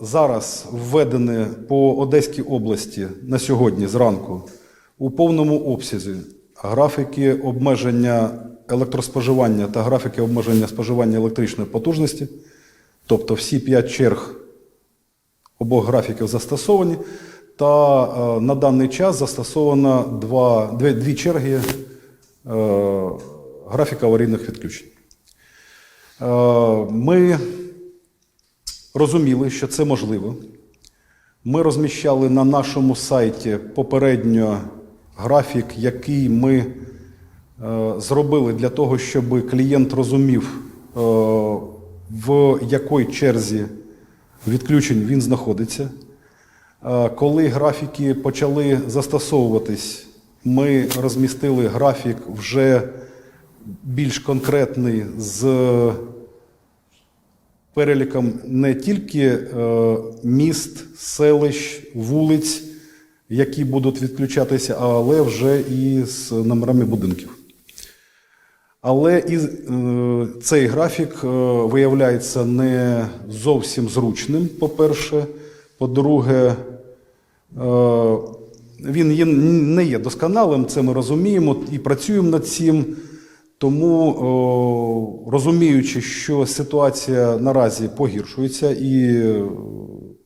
Зараз введені по Одеській області на сьогодні зранку у повному обсязі графіки обмеження електроспоживання та графіки обмеження споживання електричної потужності, тобто всі п'ять черг обох графіків застосовані, та е, на даний час застосовано два, дві, дві черги е, графіка аварійних відключень. Е, ми розуміли, що це можливо. Ми розміщали на нашому сайті попередньо графік, який ми е, зробили для того, щоб клієнт розумів, е, в якій черзі відключень він знаходиться. Е, Коли графіки почали застосовуватись, ми розмістили графік вже більш конкретний з переліком не тільки е, міст, селищ, вулиць, які будуть відключатися, але вже і з номерами будинків. Але і е, цей графік е, виявляється не зовсім зручним, по-перше. По-друге, він не є досконалим, це ми розуміємо і працюємо над цим. Тому, розуміючи, що ситуація наразі погіршується, і е,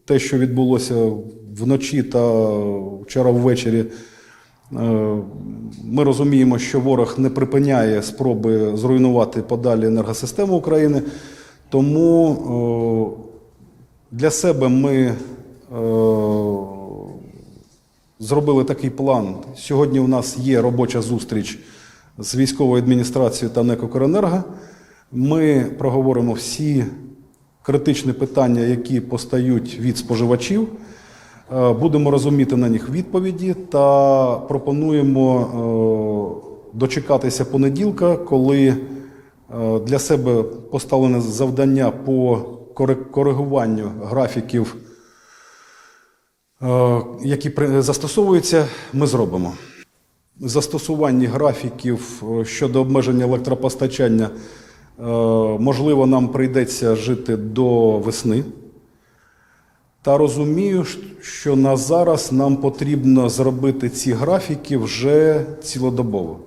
те, що відбулося вночі та вчора ввечері, е, ми розуміємо, що ворог не припиняє спроби зруйнувати подалі енергосистему України. Тому для себе ми зробили такий план. Сьогодні у нас є робоча зустріч з військовою адміністрацією та НЕК «Укренерго». Ми проговоримо всі критичні питання, які постають від споживачів. Е, Будемо розуміти на них відповіді та пропонуємо е, дочекатися понеділка, коли е, для себе поставлене завдання по коригуванню графіків, які застосовуються, ми зробимо застосуванні графіків е, щодо обмеження електропостачання, е, можливо, нам прийдеться жити до весни. Та розумію, що на зараз нам потрібно зробити ці графіки вже цілодобово.